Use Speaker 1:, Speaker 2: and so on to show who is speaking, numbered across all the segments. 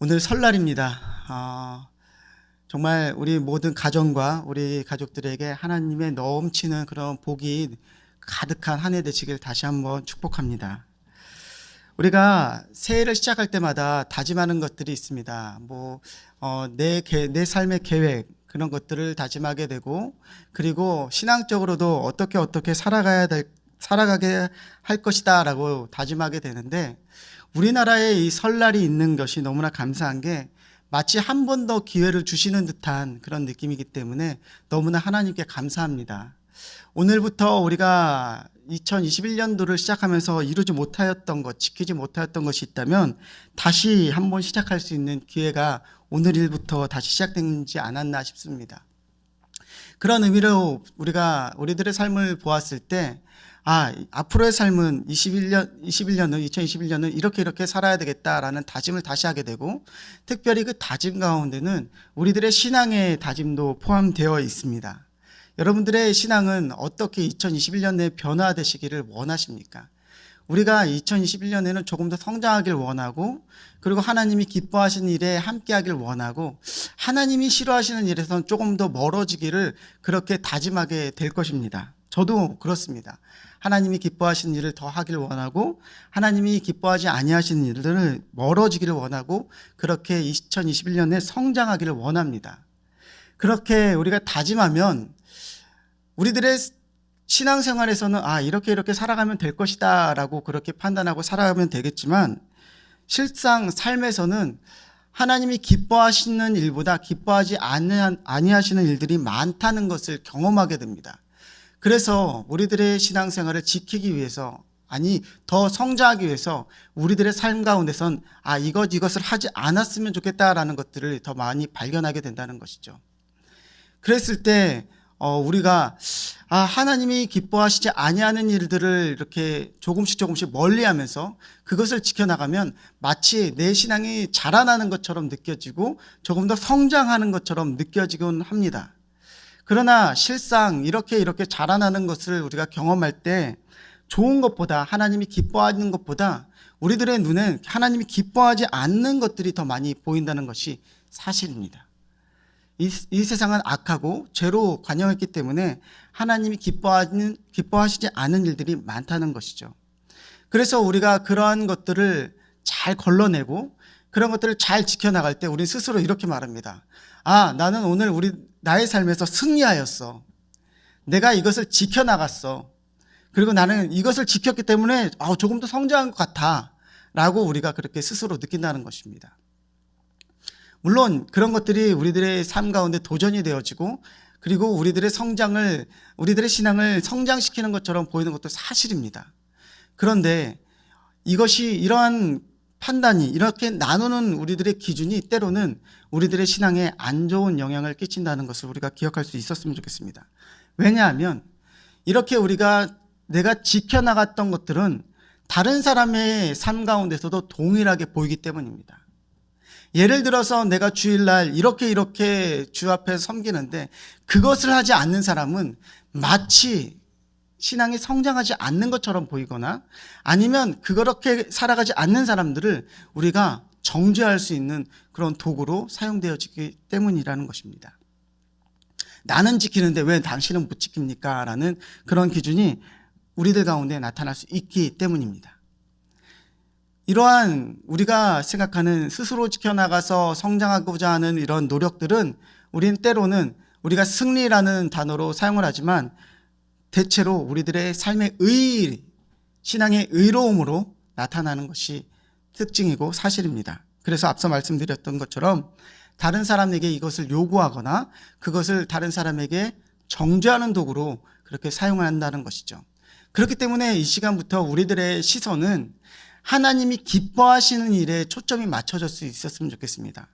Speaker 1: 오늘 설날입니다. 아, 정말 우리 모든 가정과 우리 가족들에게 하나님의 넘치는 그런 복이 가득한 한 해 되시길 다시 한번 축복합니다. 우리가 새해를 시작할 때마다 다짐하는 것들이 있습니다. 뭐, 어, 내, 계- 내 삶의 계획, 그런 것들을 다짐하게 되고, 그리고 신앙적으로도 어떻게 어떻게 살아가야 될, 살아가게 할 것이다 라고 다짐하게 되는데, 우리나라에 이 설날이 있는 것이 너무나 감사한 게, 마치 한 번 더 기회를 주시는 듯한 그런 느낌이기 때문에 너무나 하나님께 감사합니다. 오늘부터 우리가 2021년도를 시작하면서 이루지 못하였던 것, 지키지 못하였던 것이 있다면 다시 한번 시작할 수 있는 기회가 오늘 일부터 다시 시작되지 않았나 싶습니다. 그런 의미로 우리가 우리들의 삶을 보았을 때 아, 앞으로의 삶은 21년, 21년은, 2021년은 이렇게 이렇게 살아야 되겠다라는 다짐을 다시 하게 되고, 특별히 그 다짐 가운데는 우리들의 신앙의 다짐도 포함되어 있습니다. 여러분들의 신앙은 어떻게 2021년에 변화되시기를 원하십니까? 우리가 2021년에는 조금 더 성장하길 원하고, 그리고 하나님이 기뻐하시는 일에 함께하길 원하고, 하나님이 싫어하시는 일에선 조금 더 멀어지기를 그렇게 다짐하게 될 것입니다. 저도 그렇습니다. 하나님이 기뻐하시는 일을 더 하길 원하고 하나님이 기뻐하지 아니하시는 일들을 멀어지기를 원하고 그렇게 2021년에 성장하기를 원합니다. 그렇게 우리가 다짐하면 우리들의 신앙생활에서는 아 이렇게 이렇게 살아가면 될 것이다라고 그렇게 판단하고 살아가면 되겠지만 실상 삶에서는 하나님이 기뻐하시는 일보다 기뻐하지 아니- 아니하시는 일들이 많다는 것을 경험하게 됩니다. 그래서 우리들의 신앙생활을 지키기 위해서 아니 더 성장하기 위해서 우리들의 삶 가운데선 아 이것 이것을 하지 않았으면 좋겠다라는 것들을 더 많이 발견하게 된다는 것이죠. 그랬을 때 어, 우리가 아 하나님이 기뻐하시지 아니하는 일들을 이렇게 조금씩 조금씩 멀리하면서 그것을 지켜나가면 마치 내 신앙이 자라나는 것처럼 느껴지고 조금 더 성장하는 것처럼 느껴지곤 합니다. 그러나 실상 이렇게 이렇게 자라나는 것을 우리가 경험할 때 좋은 것보다 하나님이 기뻐하는 것보다 우리들의 눈엔 하나님이 기뻐하지 않는 것들이 더 많이 보인다는 것이 사실입니다. 이, 이 세상은 악하고 죄로 관영했기 때문에 하나님이 기뻐하는, 기뻐하시지 않은 일들이 많다는 것이죠. 그래서 우리가 그러한 것들을 잘 걸러내고 그런 것들을 잘 지켜나갈 때 우리 스스로 이렇게 말합니다. 아, 나는 오늘 우리 나의 삶에서 승리하였어. 내가 이것을 지켜나갔어. 그리고 나는 이것을 지켰기 때문에 아, 조금 더 성장한 것 같아. 라고 우리가 그렇게 스스로 느낀다는 것입니다. 물론 그런 것들이 우리들의 삶 가운데 도전이 되어지고 그리고 우리들의 성장을, 우리들의 신앙을 성장시키는 것처럼 보이는 것도 사실입니다. 그런데 이것이 이러한 판단이 이렇게 나누는 우리들의 기준이 때로는 우리들의 신앙에 안 좋은 영향을 끼친다는 것을 우리가 기억할 수 있었으면 좋겠습니다. 왜냐하면 이렇게 우리가 내가 지켜나갔던 것들은 다른 사람의 삶 가운데서도 동일하게 보이기 때문입니다. 예를 들어서 내가 주일날 이렇게 이렇게 주 앞에 섬기는데 그것을 하지 않는 사람은 마치 신앙이 성장하지 않는 것처럼 보이거나 아니면 그렇게 살아가지 않는 사람들을 우리가 정죄할 수 있는 그런 도구로 사용되어지기 때문이라는 것입니다. 나는 지키는데 왜 당신은 못 지킵니까? 라는 그런 기준이 우리들 가운데 나타날 수 있기 때문입니다. 이러한 우리가 생각하는 스스로 지켜나가서 성장하고자 하는 이런 노력들은 우리는 때로는 우리가 승리라는 단어로 사용을 하지만 대체로 우리들의 삶의 의, 신앙의 의로움으로 나타나는 것이 특징이고 사실입니다. 그래서 앞서 말씀드렸던 것처럼 다른 사람에게 이것을 요구하거나 그것을 다른 사람에게 정죄하는 도구로 그렇게 사용한다는 것이죠. 그렇기 때문에 이 시간부터 우리들의 시선은 하나님이 기뻐하시는 일에 초점이 맞춰질 수 있었으면 좋겠습니다.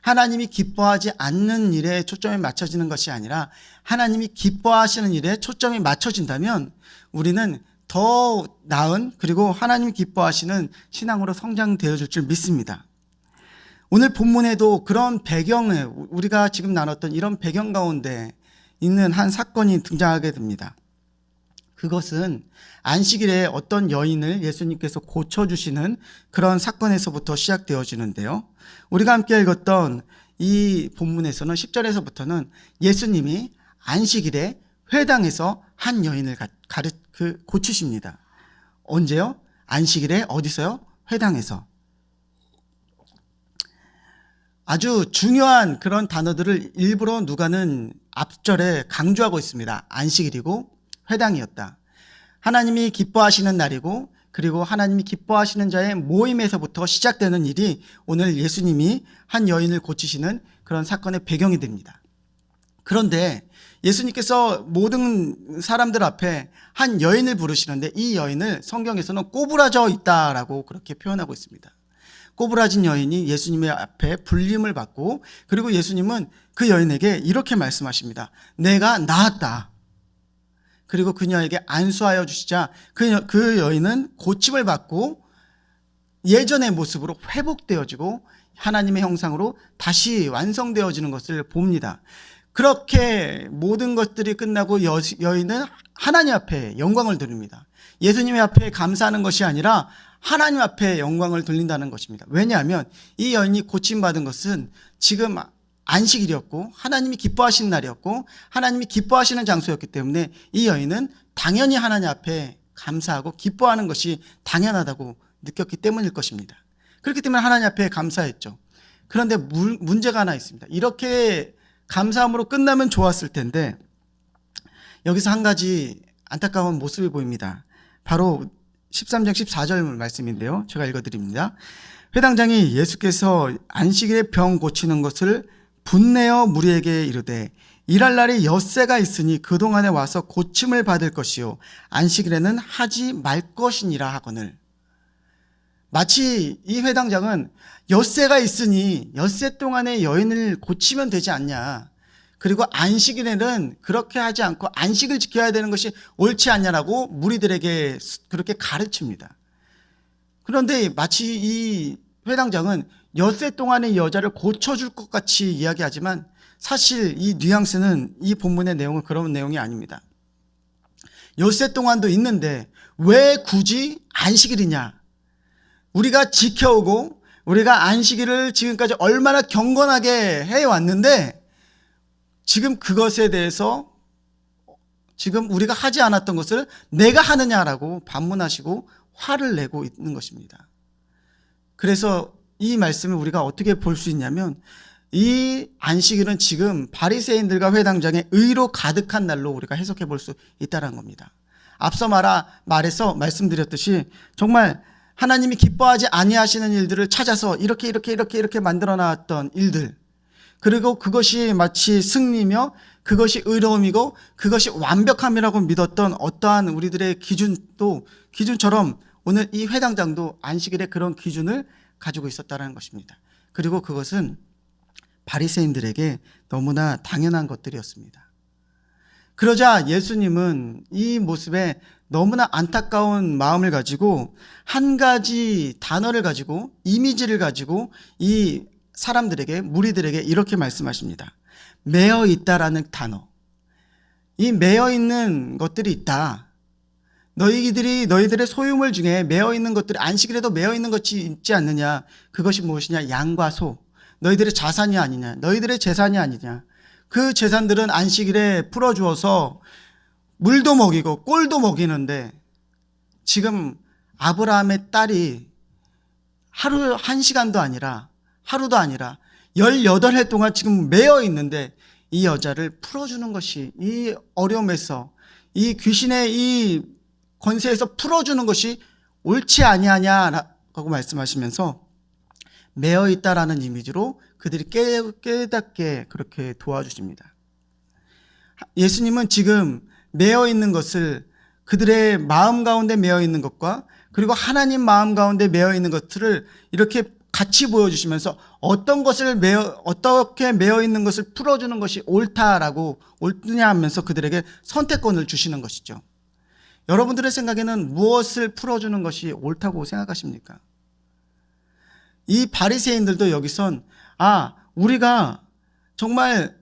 Speaker 1: 하나님이 기뻐하지 않는 일에 초점이 맞춰지는 것이 아니라 하나님이 기뻐하시는 일에 초점이 맞춰진다면 우리는 더 나은 그리고 하나님이 기뻐하시는 신앙으로 성장되어질 줄 믿습니다. 오늘 본문에도 그런 배경을 우리가 지금 나눴던 이런 배경 가운데 있는 한 사건이 등장하게 됩니다. 그것은 안식일에 어떤 여인을 예수님께서 고쳐주시는 그런 사건에서부터 시작되어지는데요. 우리가 함께 읽었던 이 본문에서는 10절에서부터는 예수님이 안식일에 회당에서 한 여인을 가, 가르, 그, 고치십니다. 언제요? 안식일에 어디서요? 회당에서. 아주 중요한 그런 단어들을 일부러 누가는 앞절에 강조하고 있습니다. 안식일이고 회당이었다. 하나님이 기뻐하시는 날이고 그리고 하나님이 기뻐하시는 자의 모임에서부터 시작되는 일이 오늘 예수님이 한 여인을 고치시는 그런 사건의 배경이 됩니다. 그런데 예수님께서 모든 사람들 앞에 한 여인을 부르시는데 이 여인을 성경에서는 꼬부라져 있다라고 그렇게 표현하고 있습니다. 꼬부라진 여인이 예수님의 앞에 불림을 받고 그리고 예수님은 그 여인에게 이렇게 말씀하십니다. 내가 나았다. 그리고 그녀에게 안수하여 주시자 그, 여, 그 여인은 고침을 받고 예전의 모습으로 회복되어지고 하나님의 형상으로 다시 완성되어지는 것을 봅니다. 그렇게 모든 것들이 끝나고 여, 여인은 하나님 앞에 영광을 드립니다. 예수님의 앞에 감사하는 것이 아니라 하나님 앞에 영광을 돌린다는 것입니다. 왜냐하면 이 여인이 고침받은 것은 지금 안식일이었고 하나님이 기뻐하시는 날이었고 하나님이 기뻐하시는 장소였기 때문에 이 여인은 당연히 하나님 앞에 감사하고 기뻐하는 것이 당연하다고 느꼈기 때문일 것입니다. 그렇기 때문에 하나님 앞에 감사했죠. 그런데 물, 문제가 하나 있습니다. 이렇게 감사함으로 끝나면 좋았을 텐데 여기서 한 가지 안타까운 모습이 보입니다. 바로 13장 14절 말씀인데요. 제가 읽어드립니다. 회당장이 예수께서 안식일에 병 고치는 것을 분내어 무리에게 이르되 일할 날이 엿새가 있으니 그동안에 와서 고침을 받을 것이요 안식일에는 하지 말 것이니라 하거늘 마치 이 회당장은 엿새가 있으니 엿새 동안에 여인을 고치면 되지 않냐 그리고 안식일에는 그렇게 하지 않고 안식을 지켜야 되는 것이 옳지 않냐라고 무리들에게 그렇게 가르칩니다. 그런데 마치 이 회당장은 엿새 동안의 여자를 고쳐줄 것 같이 이야기하지만 사실 이 뉘앙스는 이 본문의 내용은 그런 내용이 아닙니다. 엿새 동안도 있는데 왜 굳이 안식일이냐? 우리가 지켜오고 우리가 안식일을 지금까지 얼마나 경건하게 해왔는데 지금 그것에 대해서 지금 우리가 하지 않았던 것을 내가 하느냐라고 반문하시고 화를 내고 있는 것입니다. 그래서 이 말씀을 우리가 어떻게 볼 수 있냐면 이 안식일은 지금 바리새인들과 회당장의 의로 가득한 날로 우리가 해석해 볼 수 있다는 겁니다. 앞서 말아 말해서 말씀드렸듯이 정말 하나님이 기뻐하지 아니하시는 일들을 찾아서 이렇게 이렇게 이렇게 이렇게 만들어 놨던 일들 그리고 그것이 마치 승리며 그것이 의로움이고 그것이 완벽함이라고 믿었던 어떠한 우리들의 기준도 기준처럼 오늘 이 회당장도 안식일의 그런 기준을 가지고 있었다는 것입니다. 그리고 그것은 바리새인들에게 너무나 당연한 것들이었습니다. 그러자 예수님은 이 모습에 너무나 안타까운 마음을 가지고 한 가지 단어를 가지고 이미지를 가지고 이 사람들에게 무리들에게 이렇게 말씀하십니다. 매어 있다라는 단어. 이 매어 있는 것들이 있다. 너희들이 너희들의 소유물 중에 매어 있는 것들이 안식일에도 매어 있는 것이 있지 않느냐? 그것이 무엇이냐? 양과 소. 너희들의 자산이 아니냐? 너희들의 재산이 아니냐? 그 재산들은 안식일에 풀어 주어서 물도 먹이고 꼴도 먹이는데 지금 아브라함의 딸이 하루 한 시간도 아니라 하루도 아니라 18해 동안 지금 매어 있는데 이 여자를 풀어주는 것이 이 어려움에서 이 귀신의 이 권세에서 풀어주는 것이 옳지 아니하냐라고 말씀하시면서 매어 있다라는 이미지로 그들이 깨, 깨닫게 그렇게 도와주십니다. 예수님은 지금 매어 있는 것을 그들의 마음 가운데 매어 있는 것과 그리고 하나님 마음 가운데 매어 있는 것들을 이렇게 같이 보여주시면서 어떤 것을 매어, 어떻게 매어 있는 것을 풀어주는 것이 옳다라고 옳느냐 하면서 그들에게 선택권을 주시는 것이죠. 여러분들의 생각에는 무엇을 풀어주는 것이 옳다고 생각하십니까? 이 바리새인들도 여기선 아 우리가 정말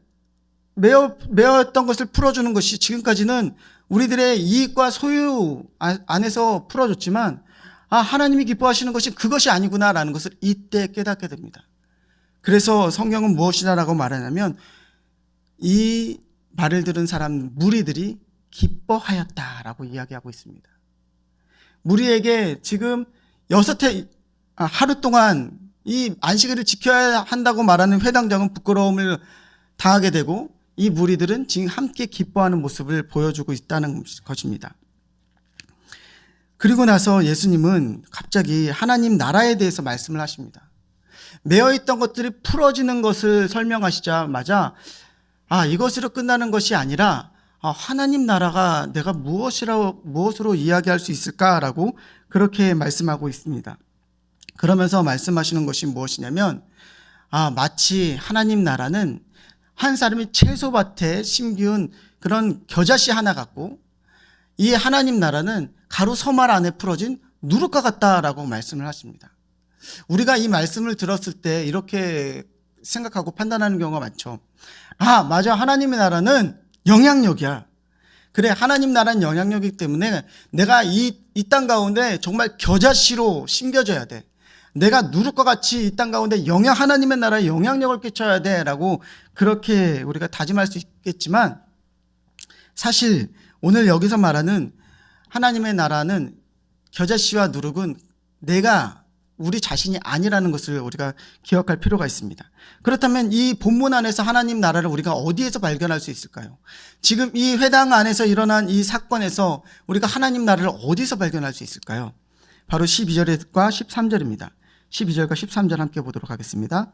Speaker 1: 매어 매었던 것을 풀어주는 것이 지금까지는 우리들의 이익과 소유 아- 안에서 풀어줬지만 아 하나님이 기뻐하시는 것이 그것이 아니구나라는 것을 이때 깨닫게 됩니다. 그래서 성경은 무엇이다라고 말하냐면 이 말을 들은 사람 무리들이 기뻐하였다라고 이야기하고 있습니다. 무리에게 지금 여섯 해 아, 하루 동안 이 안식일을 지켜야 한다고 말하는 회당장은 부끄러움을 당하게 되고 이 무리들은 지금 함께 기뻐하는 모습을 보여주고 있다는 것입니다. 그리고 나서 예수님은 갑자기 하나님 나라에 대해서 말씀을 하십니다. 매어 있던 것들이 풀어지는 것을 설명하시자마자 아, 이것으로 끝나는 것이 아니라 아, 하나님 나라가 내가 무엇이라고 무엇으로 이야기할 수 있을까라고 그렇게 말씀하고 있습니다. 그러면서 말씀하시는 것이 무엇이냐면 아, 마치 하나님 나라는 한 사람이 채소밭에 심기운 그런 겨자씨 하나 같고 이 하나님 나라는 가루 서말 안에 풀어진 누룩과 같다라고 말씀을 하십니다. 우리가 이 말씀을 들었을 때 이렇게 생각하고 판단하는 경우가 많죠. 아, 맞아. 하나님의 나라는 영향력이야. 그래, 하나님 나라는 영향력이기 때문에 내가 이, 이 땅 가운데 정말 겨자씨로 심겨져야 돼. 내가 누룩과 같이 이 땅 가운데 영향, 하나님의 나라에 영향력을 끼쳐야 돼. 라고 그렇게 우리가 다짐할 수 있겠지만 사실 오늘 여기서 말하는 하나님의 나라는 겨자씨와 누룩은 내가 우리 자신이 아니라는 것을 우리가 기억할 필요가 있습니다. 그렇다면 이 본문 안에서 하나님 나라를 우리가 어디에서 발견할 수 있을까요? 지금 이 회당 안에서 일어난 이 사건에서 우리가 하나님 나라를 어디서 발견할 수 있을까요? 바로 12절과 13절입니다. 12절과 13절 함께 보도록 하겠습니다.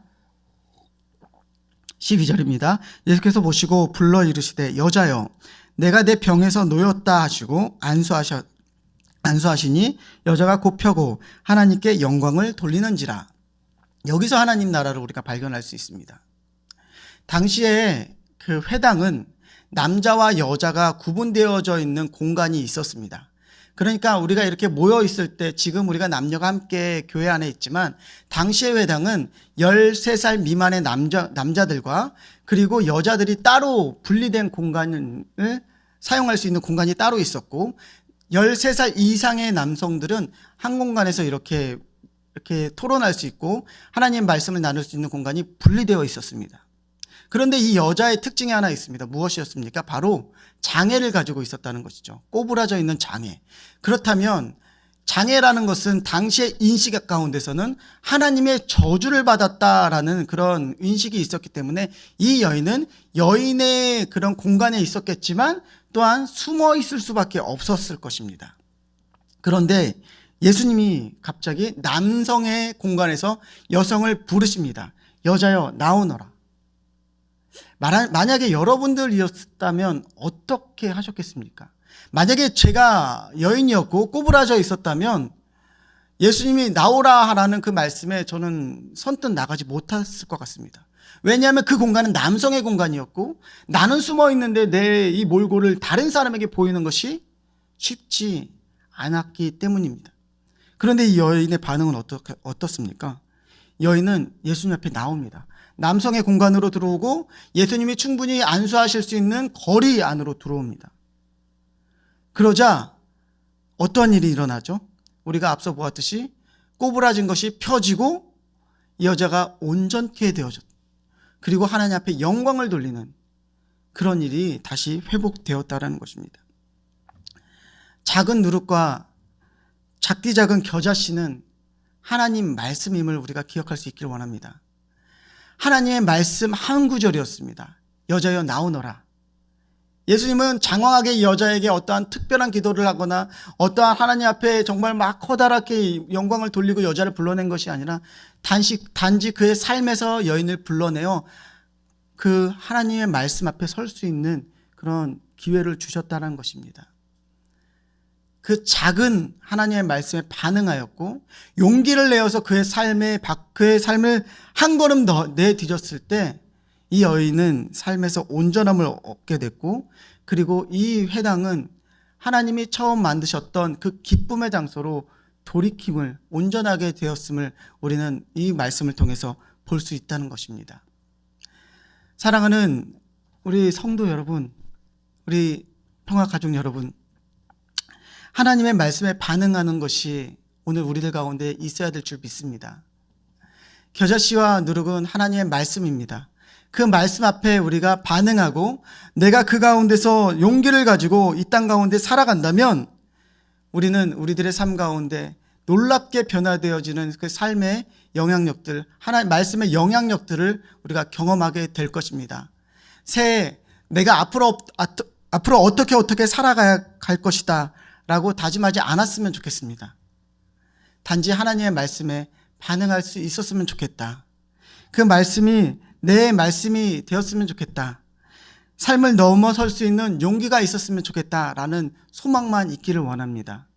Speaker 1: 12절입니다. 예수께서 보시고 불러 이르시되 여자여 내가 내 병에서 놓였다 하시고 안수하셨 안수하시니 여자가 곧 펴고 하나님께 영광을 돌리는지라. 여기서 하나님 나라를 우리가 발견할 수 있습니다. 당시에 그 회당은 남자와 여자가 구분되어져 있는 공간이 있었습니다. 그러니까 우리가 이렇게 모여 있을 때 지금 우리가 남녀가 함께 교회 안에 있지만 당시의 회당은 13살 미만의 남자, 남자들과 그리고 여자들이 따로 분리된 공간을 사용할 수 있는 공간이 따로 있었고 13살 이상의 남성들은 한 공간에서 이렇게 이렇게 토론할 수 있고 하나님 말씀을 나눌 수 있는 공간이 분리되어 있었습니다. 그런데 이 여자의 특징이 하나 있습니다. 무엇이었습니까? 바로 장애를 가지고 있었다는 것이죠. 꼬부라져 있는 장애. 그렇다면 장애라는 것은 당시의 인식 가운데서는 하나님의 저주를 받았다라는 그런 인식이 있었기 때문에 이 여인은 여인의 그런 공간에 있었겠지만 또한 숨어 있을 수밖에 없었을 것입니다. 그런데 예수님이 갑자기 남성의 공간에서 여성을 부르십니다. 여자여 나오너라. 만약에 여러분들이었다면 어떻게 하셨겠습니까? 만약에 제가 여인이었고 꼬부라져 있었다면 예수님이 나오라 하라는 그 말씀에 저는 선뜻 나가지 못했을 것 같습니다. 왜냐하면 그 공간은 남성의 공간이었고 나는 숨어 있는데 내 이 몰골을 다른 사람에게 보이는 것이 쉽지 않았기 때문입니다. 그런데 이 여인의 반응은 어떻게, 어떻습니까? 여인은 예수님 앞에 나옵니다. 남성의 공간으로 들어오고 예수님이 충분히 안수하실 수 있는 거리 안으로 들어옵니다. 그러자 어떠한 일이 일어나죠? 우리가 앞서 보았듯이 꼬부라진 것이 펴지고 이 여자가 온전케 되어졌다. 그리고 하나님 앞에 영광을 돌리는 그런 일이 다시 회복되었다라는 것입니다. 작은 누룩과 작디 작은 겨자씨는 하나님 말씀임을 우리가 기억할 수 있기를 원합니다. 하나님의 말씀 한 구절이었습니다. 여자여 나오너라. 예수님은 장황하게 여자에게 어떠한 특별한 기도를 하거나 어떠한 하나님 앞에 정말 막 커다랗게 영광을 돌리고 여자를 불러낸 것이 아니라 단지, 단지 그의 삶에서 여인을 불러내어 그 하나님의 말씀 앞에 설 수 있는 그런 기회를 주셨다는 것입니다. 그 작은 하나님의 말씀에 반응하였고 용기를 내어서 그의 삶에 그의 삶을 한 걸음 더 내디뎠을 때 이 여인은 삶에서 온전함을 얻게 됐고 그리고 이 회당은 하나님이 처음 만드셨던 그 기쁨의 장소로 돌이킴을 온전하게 되었음을 우리는 이 말씀을 통해서 볼 수 있다는 것입니다. 사랑하는 우리 성도 여러분, 우리 평화 가족 여러분, 하나님의 말씀에 반응하는 것이 오늘 우리들 가운데 있어야 될 줄 믿습니다. 겨자씨와 누룩은 하나님의 말씀입니다. 그 말씀 앞에 우리가 반응하고 내가 그 가운데서 용기를 가지고 이 땅 가운데 살아간다면 우리는 우리들의 삶 가운데 놀랍게 변화되어지는 그 삶의 영향력들, 하나님 말씀의 영향력들을 우리가 경험하게 될 것입니다. 새해 내가 앞으로 앞으로 어떻게 어떻게 살아가야 할 것이다 라고 다짐하지 않았으면 좋겠습니다. 단지 하나님의 말씀에 반응할 수 있었으면 좋겠다. 그 말씀이 내 말씀이 되었으면 좋겠다. 삶을 넘어설 수 있는 용기가 있었으면 좋겠다라는 소망만 있기를 원합니다.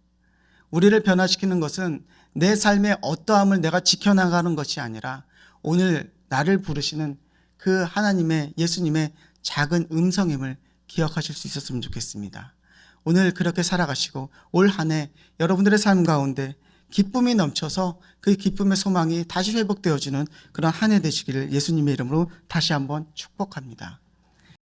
Speaker 1: 우리를 변화시키는 것은 내 삶의 어떠함을 내가 지켜나가는 것이 아니라 오늘 나를 부르시는 그 하나님의 예수님의 작은 음성임을 기억하실 수 있었으면 좋겠습니다. 오늘 그렇게 살아가시고 올 한 해 여러분들의 삶 가운데 기쁨이 넘쳐서 그 기쁨의 소망이 다시 회복되어지는 그런 한 해 되시기를 예수님의 이름으로 다시 한번 축복합니다.